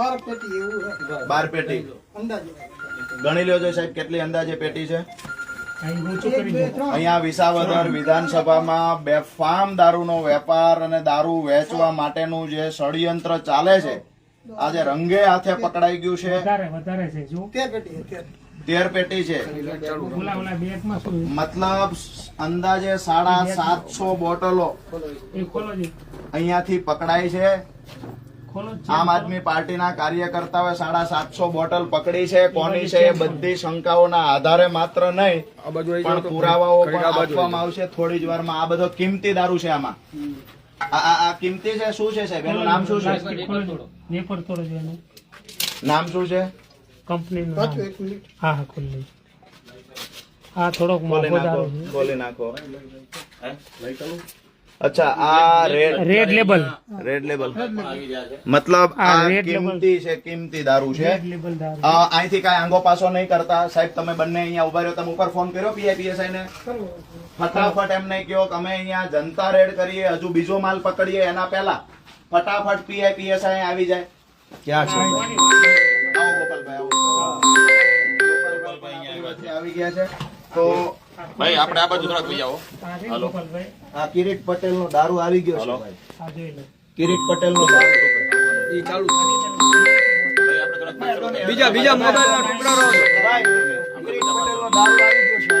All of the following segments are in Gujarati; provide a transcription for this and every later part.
બાર પેટી એવું બાર પેટી. ગણી લેજો છો સાહેબ કેટલી અંદાજે પેટી છે? બે અહીંયા વિસાવદર વિધાનસભામાં બેફામ દારૂનો વેપાર અને દારૂ વેચવા માટેનું જે ષડયંત્ર ચાલે છે આજે રંગે હાથે પકડાઈ ગયું છે. વધારે વધારે છે તેર પેટી છે મતલબ અંદાજે સાડા સાતસો બોટલો અહીંયાથી પકડાઈ છે. આમ આદમી પાર્ટીના કાર્યકર્તાઓએ સાડા સાતસો બોટલ પકડી છે. કોની છે એ બધી શંકાઓના આધારે માત્ર નહીં પણ પુરાવાઓ પણ આપવામાં આવશે થોડી જ વારમાં. આ બધો કિંમતી દારૂ છે આમાં. આ કિંમતી છે શું છે સાહેબ? એનું નામ શું છે? નામ શું છે? કંપનીનું પાછું નામ. એક મિનિટ. હા હા ખુલ્લી હા થોડોક બોલી નાખો બોલી નાખો. અચ્છા આ red red label red label મતલબ આ. કિંમતી છે કિંમતી દારૂ છે. અહીંથી કાંઈ આંગો પાસો નહીં કરતા. સાહેબ તમે બંને અહીંયા ઊભા રહ્યો. તમે ઉપર ફોન કર્યો પીઆઈપીએસઆઈ ને? ફટાફટ એમ નહીં કહો કે અમે અહીંયા જનતા રેડ કરીએ હજુ બીજો માલ પકડીએ એના પહેલા. ફટાફટ પીઆઈપીએસઆઈ આવી જાય. ક્યાં છે? ગોપાલભાઈ આવો. ગોપાલભાઈ છે, આવી ગયા છે. તો ભાઈ આપણે આ બાજુ થોડાક લઈ આવો. આ આ કિરીટ પટેલ નો દારૂ આવી ગયો છે ભાઈ. કિરીટ પટેલ નો દારૂ. એ ચાલુ થોડાક બાજુ. બીજા બીજા મોબાઈલ ના ટુકડા રહો ભાઈ, કિરીટ પટેલ નો દારૂ આવી ગયો છે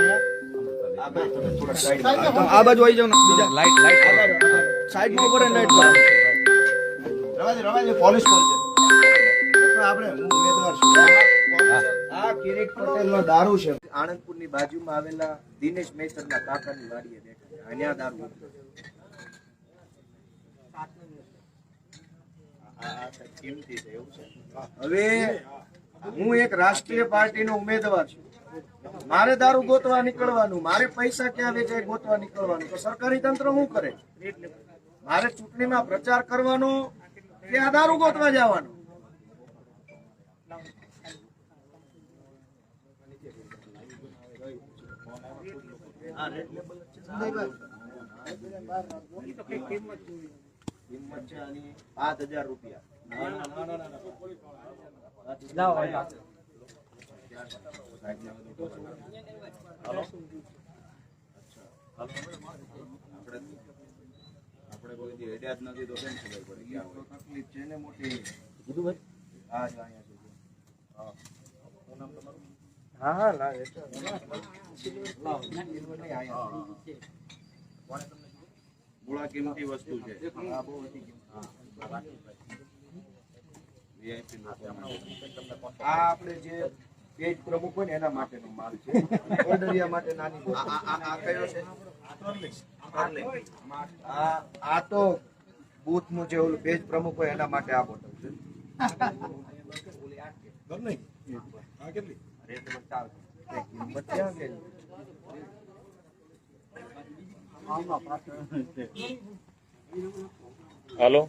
આ બાજુ આવી જાવ ને. બીજા. લાઈટ લાઈટ સાઈડમાં ઉપર લાઈટ રવાજી, રવાજી, પોલીસ કોલ છે. આપણે હું ઉમેદવાર છું. કિરીટ પટેલ નો દારૂ છે. આણંદપુરની બાજુમાં આવેલા દિનેશ મેસર ના કાકાની વાડીએ બેઠા અહીંયા દારૂ હવે હું એક રાષ્ટ્રીય પાર્ટીનો ઉમેદવાર છું. મારે દારૂ ગોતવા નીકળવાનું, મારે પૈસા ક્યાં વેચાય ગોતવા નીકળવાનું? તો સરકારી તંત્ર શું કરે? મારે ચૂંટણીમાં પ્રચાર કરવાનો કે આ દારૂ ગોતવા જવાનો? કિંમત છે આની પાંચ હજાર રૂપિયા આપણે કોઈ દી જ નથી તો કેમ ખબર? તકલીફ છે ને મોટી હા જ અહીંયા હા હા લાગે મૂળા કિંમતી વસ્તુ છે. હા. બહુ વધી ગયું. આ આપણે જે પેજ પ્રમુખ હોય ને એના માટેનો માલ છે. ઓર્ડરિયા માટે નાની બોટલ. આ આ- આ કયો છે? આ આ તો બૂથનું જે ઓલું પેજ પ્રમુખ હોય એના માટે આ બોટલ છે. રેટ હાલો.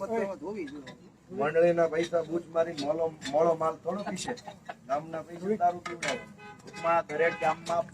તો મંડળીના પૈસા બૂચ મારી મોલો મોળો માલ થોડો પીશે. ગામના પૈસા દારૂ પીવડાવે. ટૂંકમાં દરેક ગામમાં